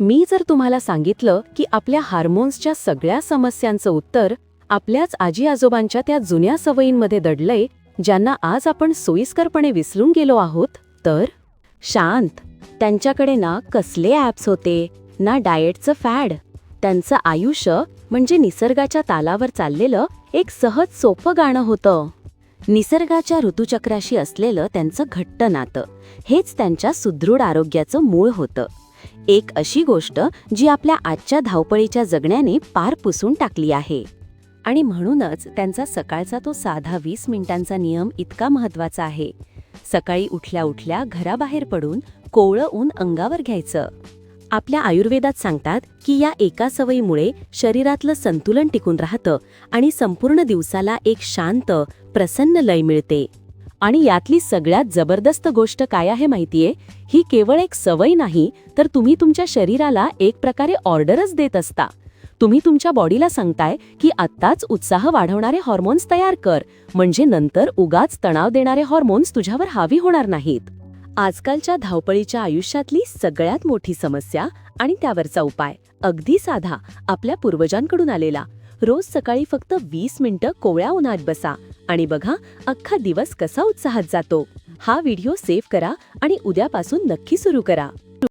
मी जर तुम्हाला सांगितलं की आपल्या हार्मोन्सच्या सगळ्या समस्यांचं उत्तर आपल्याच आजी आजोबांच्या त्या जुन्या सवयींमध्ये दडलंय ज्यांना आज आपण सोयीस्करपणे विसरून गेलो आहोत तर? शांत. त्यांच्याकडे ना कसले ॲप्स होते ना डाएटचं फॅड. त्यांचं आयुष्य म्हणजे निसर्गाच्या तालावर चाललेलं एक सहज सोपं गाणं होतं. निसर्गाच्या ऋतुचक्राशी असलेलं त्यांचं घट्ट नातं हेच त्यांच्या सुदृढ आरोग्याचं मूळ होतं. एक अशी गोष्ट जी आपल्या आजच्या धावपळीच्या जगण्याने पार पुसून टाकली आहे. आणि म्हणूनच त्यांचा सकाळचा तो साधा वीस मिनिटांचा नियम इतका महत्त्वाचा आहे. सकाळी उठल्या उठल्या घराबाहेर पडून कोवळं ऊन अंगावर घ्यायचं. आपल्या आयुर्वेदात सांगतात की या एका सवयीमुळे शरीरातलं संतुलन टिकून राहतं आणि संपूर्ण दिवसाला एक शांत प्रसन्न लय मिळते. आणि यातली सगळ्यात जबरदस्त गोष्ट काय आहे माहितीये? ही केवळ एक सवय नाही तर तुम्ही तुमच्या शरीराला एक प्रकारे ऑर्डरच देत असता. तुम्ही तुमच्या बॉडीला सांगताय की आत्ताच उत्साह वाढवणारे हॉर्मोन्स तयार कर म्हणजे नंतर उगाच तणाव देणारे हॉर्मोन्स तुझ्यावर हावी होणार नाहीत. आजकालच्या धावपळीच्या आयुष्यातली सगळ्यात मोठी समस्या आणि त्यावरचा उपाय अगदी साधा आपल्या पूर्वजांकडून आलेला. रोज सकाळी फक्त वीस मिनिटं कोवळ्या उन्हात बसा. आणि बघा अख्खा दिवस कसा उत्साहात जातो. हा व्हिडिओ सेव्ह करा आणि उद्यापासून नक्की सुरू करा.